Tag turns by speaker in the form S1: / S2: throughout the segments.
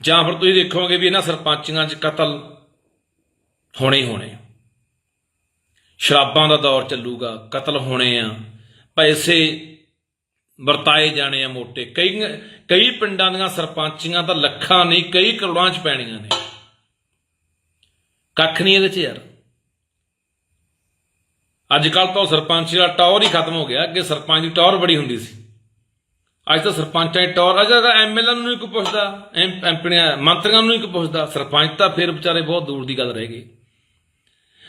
S1: ਜਾਂ ਫਿਰ ਤੁਸੀਂ ਦੇਖੋਗੇ ਵੀ ਇਹਨਾਂ ਸਰਪੰਚੀਆਂ 'ਚ ਕਤਲ ਹੋਣੇ ਹੀ ਹੋਣੇ ਸ਼ਰਾਬਾਂ ਦਾ ਦੌਰ ਚੱਲੂਗਾ, ਕਤਲ ਹੋਣੇ ਆ, ਪੈਸੇ ਵਰਤਾਏ ਜਾਣੇ ਆ ਮੋਟੇ। ਕਈ ਕਈ ਪਿੰਡਾਂ ਦੀਆਂ ਸਰਪੰਚੀਆਂ ਤਾਂ ਲੱਖਾਂ ਨਹੀਂ, ਕਈ ਕਰੋੜਾਂ 'ਚ ਪੈਣੀਆਂ ਨੇ। ਕੱਖ ਨਹੀਂ ਇਹਦੇ 'ਚ ਯਾਰ। ਅੱਜ ਕੱਲ ਤਾਂ ਉਹ ਸਰਪੰਚ ਦਾ ਟੌਰ ਹੀ ਖਤਮ ਹੋ ਗਿਆ, ਅੱਗੇ ਸਰਪੰਚ ਦੀ ਟੌਰ ਬੜੀ ਹੁੰਦੀ ਸੀ। ਅੱਜ ਤਾਂ ਸਰਪੰਚਾਂ ਦੀ ਟੌਰ ਅਜਾ ਤਾਂ ਐਮਐਲਏ ਨੂੰ ਨਹੀਂ ਕੋਈ ਪੁੱਛਦਾ, ਐਮ- ਐਮਪੀਆਂ ਮੰਤਰੀਆਂ ਨੂੰ ਨਹੀਂ ਕੋਈ ਪੁੱਛਦਾ। ਸਰਪੰਚ ਤਾਂ ਫਿਰ ਵਿਚਾਰੇ ਬਹੁਤ ਦੂਰ ਦੀ ਗੱਲ ਰਹਿ ਗਈ।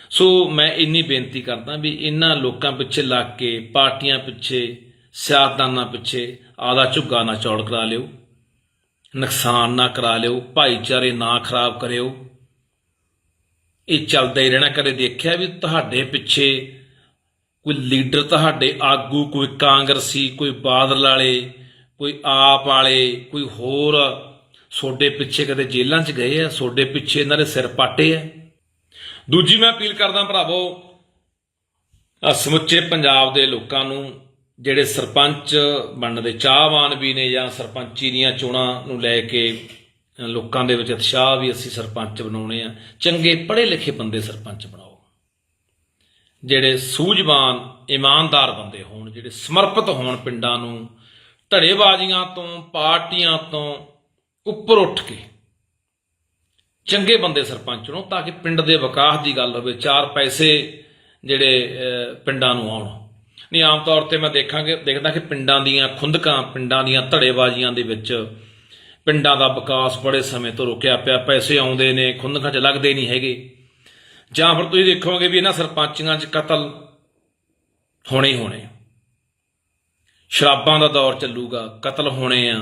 S1: ਸੋ ਮੈਂ ਇੰਨੀ ਬੇਨਤੀ ਕਰਦਾ ਵੀ ਇਹਨਾਂ ਲੋਕਾਂ ਪਿੱਛੇ ਲੱਗ ਕੇ, ਪਾਰਟੀਆਂ ਪਿੱਛੇ, ਸਿਆਸਤਦਾਨਾਂ ਪਿੱਛੇ ਆਦਾ ਝੁੱਗਾ ਨਾ ਚੌੜ ਕਰਾ ਲਿਓ। ਨੁਕਸਾਨ ਨਾ ਕਰਾ ਲਿਓ, ਭਾਈਚਾਰੇ ਨਾ ਖਰਾਬ ਕਰਿਓ। ਇਹ ਚੱਲਦਾ ਹੀ ਰਹਿਣਾ, ਕਦੇ ਦੇਖਿਆ ਵੀ ਤੁਹਾਡੇ ਪਿੱਛੇ ਕੋਈ ਲੀਡਰ, ਤੁਹਾਡੇ ਆਗੂ, ਕੋਈ ਕਾਂਗਰਸੀ, ਕੋਈ ਬਾਦਲ ਵਾਲੇ ਕੋਈ ਆਪ ਵਾਲੇ, ਕੋਈ ਹੋਰ ਸੋਡੇ ਪਿੱਛੇ ਕਦੇ ਜੇਲ੍ਹਾਂ 'ਚ ਗਏ ਆ, ਸੋਡੇ ਪਿੱਛੇ ਇਹਨਾਂ ਦੇ ਸਿਰ ਪਾਟੇ ਆ। ਦੂਜੀ ਮੈਂ ਅਪੀਲ ਕਰਦਾ ਭਰਾਵੋ ਸਮੁੱਚੇ ਪੰਜਾਬ ਦੇ ਲੋਕਾਂ ਨੂੰ, ਜਿਹੜੇ ਸਰਪੰਚ ਬਣਨ ਦੇ ਚਾਹਵਾਨ ਵੀ ਨੇ ਜਾਂ ਸਰਪੰਚੀ ਦੀਆਂ ਚੋਣਾਂ ਨੂੰ ਲੈ ਕੇ ਲੋਕਾਂ ਦੇ ਵਿੱਚ ਉਤਸ਼ਾਹ ਵੀ ਅਸੀਂ ਸਰਪੰਚ ਬਣਾਉਣੇ ਆ, ਚੰਗੇ ਪੜ੍ਹੇ ਲਿਖੇ ਬੰਦੇ ਸਰਪੰਚ ਬਣਾਓ। ਜਿਹੜੇ ਸੂਝਵਾਨ, ਇਮਾਨਦਾਰ ਬੰਦੇ ਹੋਣ, ਜਿਹੜੇ ਸਮਰਪਿਤ ਹੋਣ ਪਿੰਡਾਂ ਨੂੰ ਧੜੇਬਾਜ਼ੀਆਂ ਤੋਂ, ਪਾਰਟੀਆਂ ਤੋਂ ਉੱਪਰ ਉੱਠ ਕੇ ਚੰਗੇ ਬੰਦੇ ਸਰਪੰਚ ਨੂੰ ਤਾਂ ਕਿ ਪਿੰਡ ਦੇ ਵਿਕਾਸ ਦੀ ਗੱਲ ਹੋਵੇ, ਚਾਰ ਪੈਸੇ ਜਿਹੜੇ ਪਿੰਡਾਂ ਨੂੰ ਆਉਣ। ਨਹੀਂ, ਆਮ ਤੌਰ ਤੇ ਮੈਂ ਦੇਖਾਂਗੇ, ਦੇਖਦਾ ਕਿ ਪਿੰਡਾਂ ਦੀਆਂ ਖੁੰਦਕਾਂ, ਪਿੰਡਾਂ ਦੀਆਂ ਧੜੇਬਾਜ਼ੀਆਂ ਦੇ ਵਿੱਚ ਪਿੰਡਾਂ ਦਾ ਵਿਕਾਸ ਬੜੇ ਸਮੇਂ ਤੋਂ ਰੁਕਿਆ ਪਿਆ, ਪੈਸੇ ਆਉਂਦੇ ਨੇ, ਖੁੰਦਕਾਂ 'ਚ ਲੱਗਦੇ ਨਹੀਂ ਹੈਗੇ। ਜਾਂ ਫਿਰ ਤੁਸੀਂ ਦੇਖੋਗੇ ਵੀ ਇਹਨਾਂ ਸਰਪੰਚੀਆਂ 'ਚ ਕਤਲ ਹੋਣੇ ਹੀ ਹੋਣੇ। ਸ਼ਰਾਬਾਂ ਦਾ ਦੌਰ ਚੱਲੂਗਾ, ਕਤਲ ਹੋਣੇ ਆ,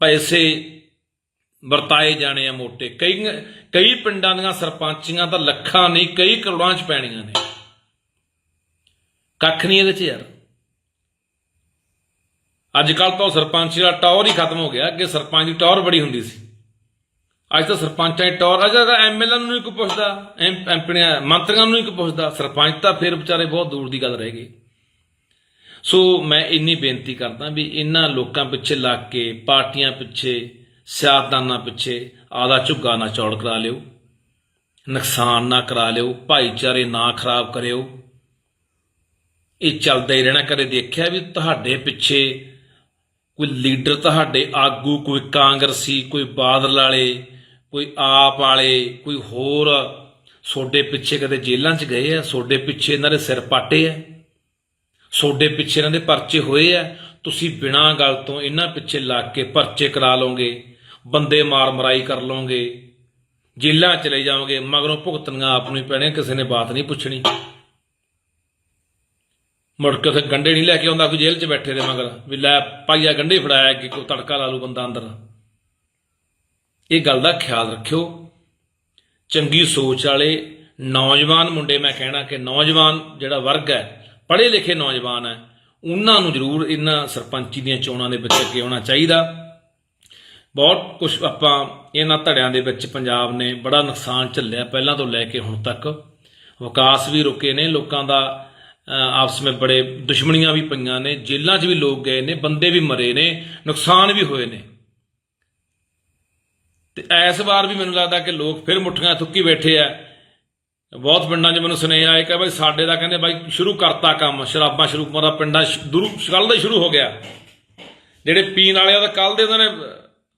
S1: ਪੈਸੇ ਵਰਤਾਏ ਜਾਣੇ ਆ ਮੋਟੇ। ਕਈ ਕਈ ਪਿੰਡਾਂ ਦੀਆਂ ਸਰਪੰਚੀਆਂ ਤਾਂ ਲੱਖਾਂ ਨਹੀਂ, ਕਈ ਕਰੋੜਾਂ 'ਚ ਪੈਣੀਆਂ ਨੇ। ਕੱਖ ਨਹੀਂ ਇਹਦੇ 'ਚ ਯਾਰ। ਅੱਜ ਕੱਲ ਤਾਂ ਉਹ ਸਰਪੰਚ ਦਾ ਟੌਰ ਹੀ ਖਤਮ ਹੋ ਗਿਆ, ਅੱਗੇ ਸਰਪੰਚ ਦੀ ਟੌਰ ਬੜੀ ਹੁੰਦੀ ਸੀ। ਅੱਜ ਤਾਂ ਸਰਪੰਚਾਂ ਦੀ ਟੌਰ, ਅਜਾ ਤਾਂ ਐਮਐਲਏ ਨੂੰ ਨਹੀਂ ਕੋਈ ਪੁੱਛਦਾ, ਐਮ- ਐਮਪੀਆਂ ਮੰਤਰੀਆਂ ਨੂੰ ਨਹੀਂ ਕੋਈ ਪੁੱਛਦਾ। ਸਰਪੰਚ ਤਾਂ ਫਿਰ ਵਿਚਾਰੇ ਬਹੁਤ ਦੂਰ ਦੀ ਗੱਲ ਰਹਿ ਗਈ। ਸੋ ਮੈਂ ਇੰਨੀ ਬੇਨਤੀ ਕਰਦਾ ਵੀ ਇਹਨਾਂ ਲੋਕਾਂ ਪਿੱਛੇ ਲੱਗ ਕੇ, ਪਾਰਟੀਆਂ ਪਿੱਛੇ, ਸਿਆਸਤਦਾਨਾਂ ਪਿੱਛੇ ਆਦਾ ਝੁੱਗਾ ਨਾ ਚੌੜ ਕਰਾ ਲਿਓ, ਨੁਕਸਾਨ ਨਾ ਕਰਾ ਲਿਓ, ਭਾਈਚਾਰੇ ਨਾ ਖਰਾਬ ਕਰਿਓ। ਇਹ ਚੱਲਦਾ ਹੀ ਰਹਿਣਾ, ਕਦੇ ਦੇਖਿਆ ਵੀ ਤੁਹਾਡੇ ਪਿੱਛੇ ਕੋਈ ਲੀਡਰ, ਤੁਹਾਡੇ ਆਗੂ, ਕੋਈ ਕਾਂਗਰਸੀ, ਕੋਈ ਬਾਦਲ ਵਾਲੇ, ਕੋਈ ਆਪ ਵਾਲੇ, ਕੋਈ ਹੋਰ, ਸੋਡੇ ਪਿੱਛੇ ਕਦੇ ਜੇਲ੍ਹਾਂ 'ਚ ਗਏ ਆ, ਸੋਡੇ ਪਿੱਛੇ ਇਹਨਾਂ ਦੇ ਸਿਰ ਪਾਟੇ ਆ? ਸੋਡੇ ਪਿੱਛੇ ਇਹਨਾਂ ਦੇ ਪਰਚੇ ਹੋਏ ਆ, ਤੁਸੀਂ ਬਿਨਾਂ ਗੱਲ ਤੋਂ ਇਹਨਾਂ ਪਿੱਛੇ ਲੱਗ ਕੇ ਪਰਚੇ ਕਰਾ ਲਓਗੇ, ਬੰਦੇ ਮਾਰ ਮਰਾਈ ਕਰ ਲਓਗੇ, ਜੇਲ੍ਹਾਂ ਚਲੇ ਜਾਓਗੇ, ਮਗਰੋਂ ਭੁਗਤਣੀਆਂ ਆਪ ਨੂੰ ਹੀ ਪੈਣੀਆਂ, ਕਿਸੇ ਨੇ ਬਾਤ ਨਹੀਂ ਪੁੱਛਣੀ। ਮੁੜ ਕੇ ਉੱਥੇ ਗੰਡੇ ਨਹੀਂ ਲੈ ਕੇ ਆਉਂਦਾ, ਕੋਈ ਜੇਲ੍ਹ 'ਚ ਬੈਠੇ ਦੇ ਮਗਰ, ਵੀ ਲੈ ਪਾਈਆ ਗੰਡੇ ਫੜਾਇਆ ਕਿ ਕੋਈ ਤੜਕਾ ਲਾ ਲੂ ਬੰਦਾ ਅੰਦਰ। ਇਹ ਗੱਲ ਦਾ ਖਿਆਲ ਰੱਖਿਓ। ਚੰਗੀ ਸੋਚ ਵਾਲੇ ਨੌਜਵਾਨ ਮੁੰਡੇ, ਮੈਂ ਕਹਿਣਾ ਕਿ ਨੌਜਵਾਨ ਜਿਹੜਾ ਵਰਗ ਹੈ ਪੜ੍ਹੇ ਲਿਖੇ ਨੌਜਵਾਨ ਹੈ। ਉਹਨਾਂ ਨੂੰ ਜ਼ਰੂਰ ਇਹਨਾਂ ਸਰਪੰਚੀ ਦੀਆਂ ਚੋਣਾਂ ਦੇ ਵਿੱਚ ਅੱਗੇ ਆਉਣਾ ਚਾਹੀਦਾ। ਬਹੁਤ ਕੁਝ ਆਪਾਂ ਇਹਨਾਂ ਧੜਿਆਂ ਦੇ ਵਿੱਚ ਪੰਜਾਬ ਨੇ ਬੜਾ ਨੁਕਸਾਨ ਝੱਲਿਆ ਪਹਿਲਾਂ ਤੋਂ ਲੈ ਕੇ ਹੁਣ ਤੱਕ। ਵਿਕਾਸ ਵੀ ਰੁਕੇ ਨੇ, ਲੋਕਾਂ ਦਾ ਆਪਸ ਵਿੱਚ ਬੜੇ ਦੁਸ਼ਮਣੀਆਂ ਵੀ ਪਈਆਂ ਨੇ, ਜੇਲ੍ਹਾਂ 'ਚ ਵੀ ਲੋਕ ਗਏ ਨੇ, ਬੰਦੇ ਵੀ ਮਰੇ ਨੇ, ਨੁਕਸਾਨ ਵੀ ਹੋਏ ਨੇ। ਤੇ ਇਸ ਵਾਰ ਵੀ ਮੈਨੂੰ ਲੱਗਦਾ ਕਿ ਲੋਕ ਫਿਰ ਮੁੱਠੀਆਂ ਥੁੱਕੀ ਬੈਠੇ ਆ। ਬਹੁਤ ਪਿੰਡਾਂ 'ਚ ਮੈਨੂੰ ਸੁਨੇਹਾ ਆਏ ਕਿ ਬਈ ਸਾਡੇ ਦਾ ਕਹਿੰਦੇ ਬਾਈ ਸ਼ੁਰੂ ਕਰਤਾ ਕੰਮ, ਸ਼ਰਾਬਾਂ ਸ਼ੁਰੂ ਮਾਰਾ ਪਿੰਡਾਂ 'ਚ ਦੂਰ ਕੱਲ ਦਾ ਹੀ ਸ਼ੁਰੂ ਹੋ ਗਿਆ। ਜਿਹੜੇ ਪੀਣ ਵਾਲੇ ਆ ਉਹ ਤਾਂ ਕੱਲ ਦੇ ਉਹਨਾਂ ਨੇ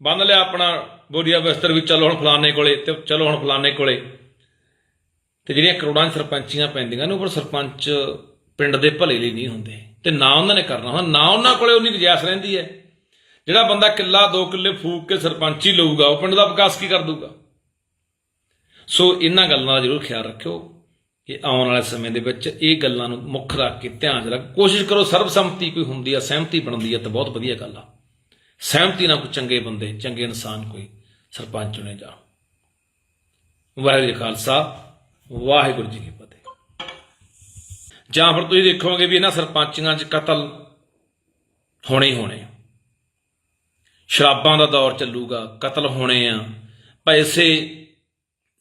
S1: ਬੰਨ ਲਿਆ ਆਪਣਾ, ਬੋਰੀਆ ਬਿਸਤਰ ਵੀ ਚਲੋ ਹੁਣ ਫਲਾਣੇ ਕੋਲੇ, ਤੇ ਚਲੋ ਹੁਣ ਫਲਾਣੇ ਕੋਲੇ। ਤੇ ਜਿਹੜੀਆਂ ਕਰੋੜਾਂ ਸਰਪੰਚੀਆਂ ਪੈਂਦੀਆਂ ਨੇ, ਉਹ ਪਰ ਸਰਪੰਚ ਪਿੰਡ ਦੇ ਭਲੇ ਲਈ ਨਹੀਂ ਹੁੰਦੇ। ਤੇ ਨਾ ਉਹਨਾਂ ਨੇ ਕਰਨਾ ਹੁਣ, ਨਾ ਉਹਨਾਂ ਕੋਲੇ ਉਨੀ ਗੁੰਜਾਇਸ਼ ਰਹਿੰਦੀ ਹੈ। ਜਿਹੜਾ ਬੰਦਾ ਕਿੱਲਾ, ਦੋ ਕਿੱਲੇ ਫੂਕ ਕੇ ਸਰਪੰਚੀ ਲਊਗਾ, ਉਹ ਪਿੰਡ ਦਾ ਵਿਕਾਸ ਕੀ ਕਰ ਦੂਗਾ ਸੋ ਇਹਨਾਂ ਗੱਲਾਂ ਦਾ ਜ਼ਰੂਰ ਖਿਆਲ ਰੱਖਿਓ ਕਿ ਆਉਣ ਵਾਲੇ ਸਮੇਂ ਦੇ ਵਿੱਚ ਇਹ ਗੱਲਾਂ ਨੂੰ ਮੁੱਖ ਰੱਖ ਕੇ ਧਿਆਨ 'ਚ ਰੱਖ, ਕੋਸ਼ਿਸ਼ ਕਰੋ ਸਰਬਸੰਮਤੀ ਕੋਈ ਹੁੰਦੀ ਆ, ਸਹਿਮਤੀ ਬਣਦੀ ਆ ਤਾਂ ਬਹੁਤ ਵਧੀਆ ਗੱਲ ਆ। ਸਹਿਮਤੀ ਨਾਲ ਕੋਈ ਚੰਗੇ ਬੰਦੇ, ਚੰਗੇ ਇਨਸਾਨ ਕੋਈ ਸਰਪੰਚ ਚੁਣੇ ਜਾ ਵਾਹਿਗੁਰੂ ਜੀ ਖਾਲਸਾ, ਵਾਹਿਗੁਰੂ ਜੀ ਕੀ ਫਤਿਹ। ਜਾਂ ਫਿਰ ਤੁਸੀਂ ਦੇਖੋਗੇ ਵੀ ਇਹਨਾਂ ਸਰਪੰਚੀਆਂ 'ਚ ਕਤਲ ਹੋਣੇ ਹੀ ਹੋਣੇ ਸ਼ਰਾਬਾਂ ਦਾ ਦੌਰ ਚੱਲੂਗਾ, ਕਤਲ ਹੋਣੇ ਆ। ਪੈਸੇ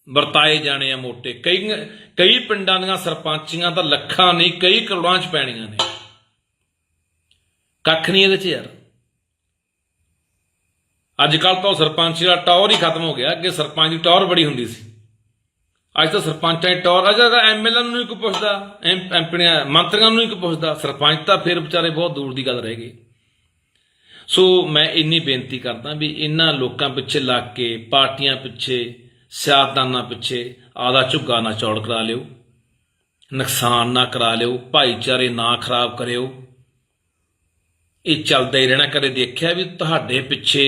S1: ਵਰਤਾਏ ਜਾਣੇ ਆ ਮੋਟੇ। ਕਈ ਕਈ ਪਿੰਡਾਂ ਦੀਆਂ ਸਰਪੰਚੀਆਂ ਤਾਂ ਲੱਖਾਂ ਨਹੀਂ, ਕਈ ਕਰੋੜਾਂ 'ਚ ਪੈਣੀਆਂ ਨੇ। ਕੱਖ ਨਹੀਂ ਇਹਦੇ 'ਚ ਯਾਰ। ਅੱਜ ਕੱਲ ਤਾਂ ਉਹ ਸਰਪੰਚੀ ਦਾ ਟੌਰ ਹੀ ਖਤਮ ਹੋ ਗਿਆ। ਅੱਗੇ ਸਰਪੰਚ ਦੀ ਟੌਰ ਬੜੀ ਹੁੰਦੀ ਸੀ। ਅੱਜ ਤਾਂ ਸਰਪੰਚਾਂ ਦੀ ਟੌਰ ਅਜਾ ਤਾਂ ਐਮਐਲਏ ਨੂੰ ਨਹੀਂ ਕੋਈ ਪੁੱਛਦਾ। ਐਮ- ਐਮਪੀਆਂ ਮੰਤਰੀਆਂ ਨੂੰ ਨਹੀਂ ਕੋਈ ਪੁੱਛਦਾ। ਸਰਪੰਚ ਤਾਂ ਫਿਰ ਵਿਚਾਰੇ ਬਹੁਤ ਦੂਰ ਦੀ ਗੱਲ ਰਹਿ ਗਈ। ਸੋ ਮੈਂ ਇੰਨੀ ਬੇਨਤੀ ਕਰਦਾ ਵੀ ਇਹਨਾਂ ਲੋਕਾਂ ਪਿੱਛੇ ਲੱਗ ਕੇ, ਪਾਰਟੀਆਂ ਪਿੱਛੇ ਸਿਆਸਤਦਾਨਾਂ ਪਿੱਛੇ ਆਦਾ ਝੁੱਗਾ ਨਾ ਚੌੜ ਕਰਾ ਲਿਓ, ਨੁਕਸਾਨ ਨਾ ਕਰਾ ਲਿਓ, ਭਾਈਚਾਰੇ ਨਾ ਖਰਾਬ ਕਰਿਓ। ਇਹ ਚੱਲਦਾ ਹੀ ਰਹਿਣਾ, ਕਦੇ ਦੇਖਿਆ ਵੀ ਤੁਹਾਡੇ ਪਿੱਛੇ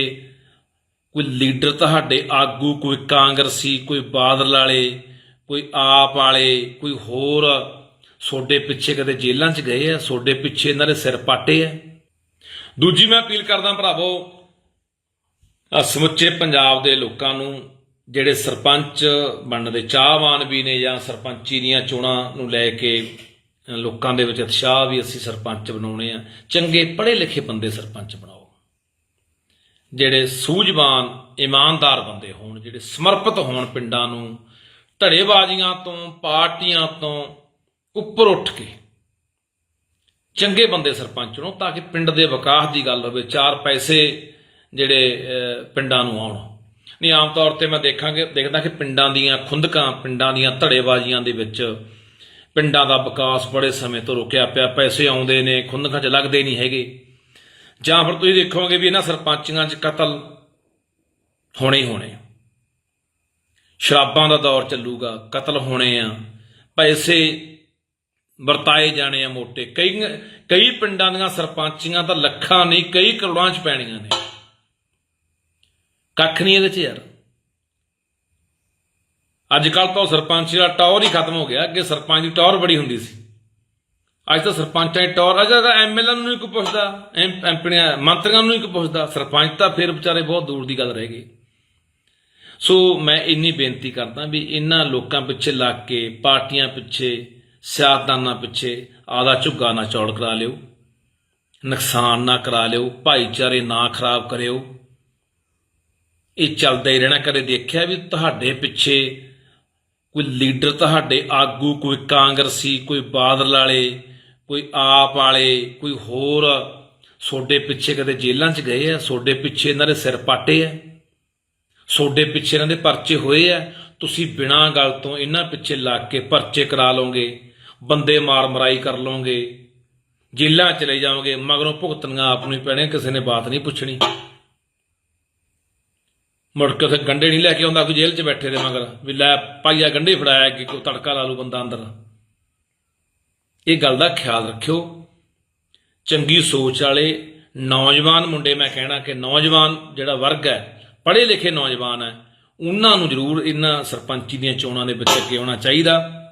S1: ਕੋਈ ਲੀਡਰ, ਤੁਹਾਡੇ ਆਗੂ, ਕੋਈ ਕਾਂਗਰਸੀ, ਕੋਈ ਬਾਦਲ ਵਾਲੇ, ਕੋਈ ਆਪ ਵਾਲੇ, ਕੋਈ ਹੋਰ ਸੋਡੇ ਪਿੱਛੇ ਕਦੇ ਜੇਲ੍ਹਾਂ 'ਚ ਗਏ ਆ, ਸੋਡੇ ਪਿੱਛੇ ਇਹਨਾਂ ਦੇ ਸਿਰ ਪਾਟੇ ਆ। ਦੂਜੀ ਮੈਂ ਅਪੀਲ ਕਰਦਾ ਭਰਾਵੋ ਸਮੁੱਚੇ ਪੰਜਾਬ ਦੇ ਲੋਕਾਂ ਨੂੰ ਜਿਹੜੇ ਸਰਪੰਚ ਬਣਨ ਦੇ ਚਾਹਵਾਨ ਵੀ ਨੇ ਜਾਂ ਸਰਪੰਚੀ ਦੀਆਂ ਚੋਣਾਂ ਨੂੰ ਲੈ ਕੇ ਲੋਕਾਂ ਦੇ ਵਿੱਚ ਉਤਸ਼ਾਹ ਵੀ ਅਸੀਂ ਸਰਪੰਚ ਬਣਾਉਣੇ ਆ। ਚੰਗੇ ਪੜ੍ਹੇ ਲਿਖੇ ਬੰਦੇ ਸਰਪੰਚ ਬਣਾਓ। ਜਿਹੜੇ ਸੂਝਵਾਨ, ਇਮਾਨਦਾਰ ਬੰਦੇ ਹੋਣ, ਜਿਹੜੇ ਸਮਰਪਿਤ ਹੋਣ ਪਿੰਡਾਂ ਨੂੰ, ਧੜੇਬਾਜ਼ੀਆਂ ਤੋਂ, ਪਾਰਟੀਆਂ ਤੋਂ ਉੱਪਰ ਉੱਠ ਕੇ ਚੰਗੇ ਬੰਦੇ ਸਰਪੰਚ ਚੁਣੋ, ਤਾਂ ਕਿ ਪਿੰਡ ਦੇ ਵਿਕਾਸ ਦੀ ਗੱਲ ਹੋਵੇ, ਚਾਰ ਪੈਸੇ ਜਿਹੜੇ ਪਿੰਡਾਂ ਨੂੰ ਆਉਣ। ਨਹੀਂ, ਆਮ ਤੌਰ ਤੇ ਮੈਂ ਦੇਖਾਂਗੇ, ਦੇਖਦਾ ਕਿ ਪਿੰਡਾਂ ਦੀਆਂ ਖੁੰਦਕਾਂ, ਪਿੰਡਾਂ ਦੀਆਂ ਧੜੇਬਾਜ਼ੀਆਂ ਦੇ ਵਿੱਚ ਪਿੰਡਾਂ ਦਾ ਵਿਕਾਸ ਬੜੇ ਸਮੇਂ ਤੋਂ ਰੁਕਿਆ ਪਿਆ, ਪੈਸੇ ਆਉਂਦੇ ਨੇ, ਖੁੰਦਕਾਂ 'ਚ ਲੱਗਦੇ ਨਹੀਂ ਹੈਗੇ। ਜਾਂ ਫਿਰ ਤੁਸੀਂ ਦੇਖੋਗੇ ਵੀ ਇਹਨਾਂ ਸਰਪੰਚੀਆਂ 'ਚ ਕਤਲ ਹੋਣੇ ਹੀ ਹੋਣੇ ਸ਼ਰਾਬਾਂ ਦਾ ਦੌਰ ਚੱਲੂਗਾ, ਕਤਲ ਹੋਣੇ ਆ, ਪੈਸੇ ਵਰਤਾਏ ਜਾਣੇ ਆ ਮੋਟੇ। ਕਈ ਕਈ ਪਿੰਡਾਂ ਦੀਆਂ ਸਰਪੰਚੀਆਂ ਤਾਂ ਲੱਖਾਂ ਨਹੀਂ, ਕਈ ਕਰੋੜਾਂ 'ਚ ਪੈਣੀਆਂ ਨੇ। ਕੱਖ ਨਹੀਂ ਇਹਦੇ 'ਚ ਯਾਰ। ਅੱਜ ਕੱਲ ਤਾਂ ਉਹ ਸਰਪੰਚੀ ਦਾ ਟੌਰ ਹੀ ਖਤਮ ਹੋ ਗਿਆ, ਅੱਗੇ ਸਰਪੰਚ ਦੀ ਟੌਰ ਬੜੀ ਹੁੰਦੀ ਸੀ। ਅੱਜ ਤਾਂ ਸਰਪੰਚਾਂ ਦੀ ਟੌਰ, ਅਜਾ ਤਾਂ ਐਮਐਲਏ ਨੂੰ ਨਹੀਂ ਕੋਈ ਪੁੱਛਦਾ, ਐਮ- ਐਮਪੀਆਂ ਮੰਤਰੀਆਂ ਨੂੰ ਨਹੀਂ ਕੋਈ ਪੁੱਛਦਾ। ਸਰਪੰਚ ਤਾਂ ਫਿਰ ਵਿਚਾਰੇ ਬਹੁਤ ਦੂਰ ਦੀ ਗੱਲ ਰਹਿ ਗਈ। ਸੋ ਮੈਂ ਇੰਨੀ ਬੇਨਤੀ ਕਰਦਾ ਵੀ ਇਹਨਾਂ ਲੋਕਾਂ ਪਿੱਛੇ ਲੱਗ ਕੇ, ਪਾਰਟੀਆਂ ਪਿੱਛੇ, ਸਿਆਸਤਦਾਨਾਂ ਪਿੱਛੇ ਆਦਾ ਝੁੱਗਾ ਨਾ ਚੌੜ ਕਰਾ ਲਿਓ। ਨੁਕਸਾਨ ਨਾ ਕਰਾ ਲਿਓ, ਭਾਈਚਾਰੇ ਨਾ ਖਰਾਬ ਕਰਿਓ। ਇਹ ਚੱਲਦਾ ਹੀ ਰਹਿਣਾ, ਕਦੇ ਦੇਖਿਆ ਵੀ ਤੁਹਾਡੇ ਪਿੱਛੇ ਕੋਈ ਲੀਡਰ, ਤੁਹਾਡੇ ਆਗੂ, ਕੋਈ ਕਾਂਗਰਸੀ, ਕੋਈ ਬਾਦਲ ਵਾਲੇ, ਕੋਈ ਆਪ ਵਾਲੇ, ਕੋਈ ਹੋਰ ਸੋਡੇ ਪਿੱਛੇ ਕਦੇ ਜੇਲ੍ਹਾਂ 'ਚ ਗਏ ਆ? ਸੋਡੇ ਪਿੱਛੇ ਇਹਨਾਂ ਦੇ ਸਿਰ ਪਾਟੇ ਆ? ਸੋਡੇ ਪਿੱਛੇ ਇਹਨਾਂ ਦੇ ਪਰਚੇ ਹੋਏ ਆ? ਤੁਸੀਂ ਬਿਨਾਂ ਗੱਲ ਤੋਂ ਇਹਨਾਂ ਪਿੱਛੇ ਲੱਗ ਕੇ ਪਰਚੇ ਕਰਾ ਲਓਗੇ, ਬੰਦੇ ਮਾਰ ਮਰਾਈ ਕਰ ਲਓਗੇ, ਜੇਲ੍ਹਾਂ ਚਲੇ ਜਾਓਗੇ, ਮਗਰੋਂ ਭੁਗਤਣੀਆਂ ਆਪ ਨੂੰ ਹੀ ਪੈਣੇ ਕਿਸੇ ਨੇ ਬਾਤ ਨਹੀਂ ਪੁੱਛਣੀ। ਮੁੜ ਕੇ ਉੱਥੇ ਗੰਡੇ ਨਹੀਂ ਲੈ ਕੇ ਆਉਂਦਾ, ਕੋਈ ਜੇਲ੍ਹ 'ਚ ਬੈਠੇ ਦੇ ਮਗਰ, ਵੀ ਲੈ ਪਾਈਆ ਗੰਡੇ ਫੜਾਇਆ ਕਿ ਕੋਈ ਤੜਕਾ ਲਾ ਲੂ ਬੰਦਾ ਅੰਦਰ। ਇਹ ਗੱਲ ਦਾ ਖਿਆਲ ਰੱਖਿਓ। ਚੰਗੀ ਸੋਚ ਵਾਲੇ ਨੌਜਵਾਨ ਮੁੰਡੇ ਮੈਂ ਕਹਿਣਾ ਕਿ ਨੌਜਵਾਨ ਜਿਹੜਾ ਵਰਗ ਹੈ, ਪੜ੍ਹੇ ਲਿਖੇ ਨੌਜਵਾਨ ਹੈ, ਉਹਨਾਂ ਨੂੰ ਜ਼ਰੂਰ ਇਹਨਾਂ ਸਰਪੰਚੀ ਦੀਆਂ ਚੋਣਾਂ ਦੇ ਵਿੱਚ ਅੱਗੇ ਆਉਣਾ ਚਾਹੀਦਾ।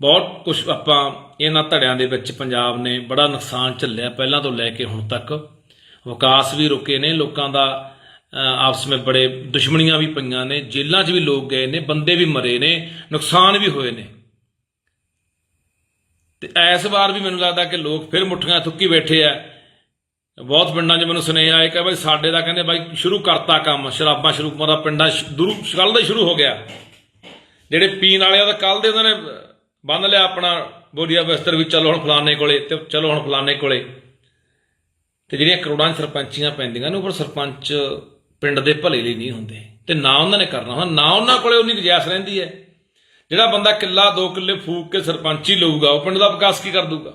S1: ਬਹੁਤ ਕੁਝ ਆਪਾਂ ਇਹਨਾਂ ਧੜਿਆਂ ਦੇ ਵਿੱਚ ਪੰਜਾਬ ਨੇ ਬੜਾ ਨੁਕਸਾਨ ਝੱਲਿਆ ਪਹਿਲਾਂ ਤੋਂ ਲੈ ਕੇ ਹੁਣ ਤੱਕ। ਵਿਕਾਸ ਵੀ ਰੁਕੇ ਨੇ, ਲੋਕਾਂ ਦਾ ਆਪਸ ਵਿੱਚ ਬੜੇ ਦੁਸ਼ਮਣੀਆਂ ਵੀ ਪਈਆਂ ਨੇ, ਜੇਲ੍ਹਾਂ 'ਚ ਵੀ ਲੋਕ ਗਏ ਨੇ, ਬੰਦੇ ਵੀ ਮਰੇ ਨੇ, ਨੁਕਸਾਨ ਵੀ ਹੋਏ ਨੇ। ਤੇ ਇਸ ਵਾਰ ਵੀ ਮੈਨੂੰ ਲੱਗਦਾ ਕਿ ਲੋਕ ਫਿਰ ਮੁੱਠੀਆਂ ਥੁੱਕੀ ਬੈਠੇ ਆ। ਬਹੁਤ ਪਿੰਡਾਂ 'ਚ ਮੈਨੂੰ ਸੁਨੇਹਾ ਆਇਆ ਕਿ ਬਈ ਸਾਡੇ ਦਾ ਕਹਿੰਦੇ ਬਾਈ ਸ਼ੁਰੂ ਕਰਤਾ ਕੰਮ, ਸ਼ਰਾਬਾਂ ਸ਼ੁਰੂ ਦਾ ਪਿੰਡਾਂ ਦੂਰ ਕੱਲ ਦਾ ਸ਼ੁਰੂ ਹੋ ਗਿਆ। ਜਿਹੜੇ ਪੀਣ ਵਾਲੇ ਆ ਤਾਂ ਕੱਲ ਦੇ ਉਹਨਾਂ ਨੇ ਬੰਨ ਲਿਆ ਆਪਣਾ ਬੋਰੀਆ ਬਿਸਤਰ ਵੀ, ਚਲੋ ਹੁਣ ਫਲਾਣੇ ਕੋਲੇ ਤੇ ਚਲੋ ਹੁਣ ਫਲਾਣੇ ਕੋਲੇ। ਤੇ ਜਿਹੜੀਆਂ ਕਰੋੜਾਂ ਸਰਪੰਚੀਆਂ ਪੈਂਦੀਆਂ ਨੇ, ਉਹ ਪਰ ਸਰਪੰਚ ਪਿੰਡ ਦੇ ਭਲੇ ਲਈ ਨਹੀਂ ਹੁੰਦੇ। ਤੇ ਨਾ ਉਹਨਾਂ ਨੇ ਕਰਨਾ ਹੁੰਦਾ। ਨਾ ਉਹਨਾਂ ਕੋਲੇ ਉਨੀ ਗੁੰਜਾਇਸ਼ ਰਹਿੰਦੀ ਹੈ। ਜਿਹੜਾ ਬੰਦਾ ਕਿੱਲਾ, ਦੋ ਕਿੱਲੇ ਫੂਕ ਕੇ ਸਰਪੰਚੀ ਲਊਗਾ, ਉਹ ਪਿੰਡ ਦਾ ਵਿਕਾਸ ਕੀ ਕਰ ਦੂਗਾ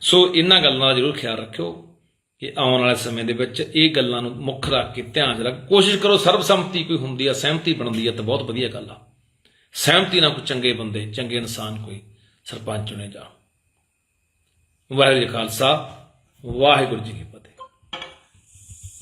S1: ਸੋ ਇਹਨਾਂ ਗੱਲਾਂ ਦਾ ਜ਼ਰੂਰ ਖਿਆਲ ਰੱਖਿਓ ਕਿ ਆਉਣ ਵਾਲੇ ਸਮੇਂ ਦੇ ਵਿੱਚ ਇਹ ਗੱਲਾਂ ਨੂੰ ਮੁੱਖ ਰੱਖ ਕੇ ਧਿਆਨ 'ਚ ਰੱਖ। ਕੋਸ਼ਿਸ਼ ਕਰੋ ਸਰਬਸੰਮਤੀ ਕੋਈ ਹੁੰਦੀ ਆ, ਸਹਿਮਤੀ ਬਣਦੀ ਆ, ਤਾਂ ਬਹੁਤ ਵਧੀਆ ਗੱਲ ਆ। ਸਹਿਮਤੀ ਨਾਲ ਕੋਈ ਚੰਗੇ ਬੰਦੇ, ਚੰਗੇ ਇਨਸਾਨ ਕੋਈ ਸਰਪੰਚ ਚੁਣੇ ਜਾ ਵਾਹਿਗੁਰੂ ਜੀ ਖਾਲਸਾ, ਵਾਹਿਗੁਰੂ ਜੀ ਕੀ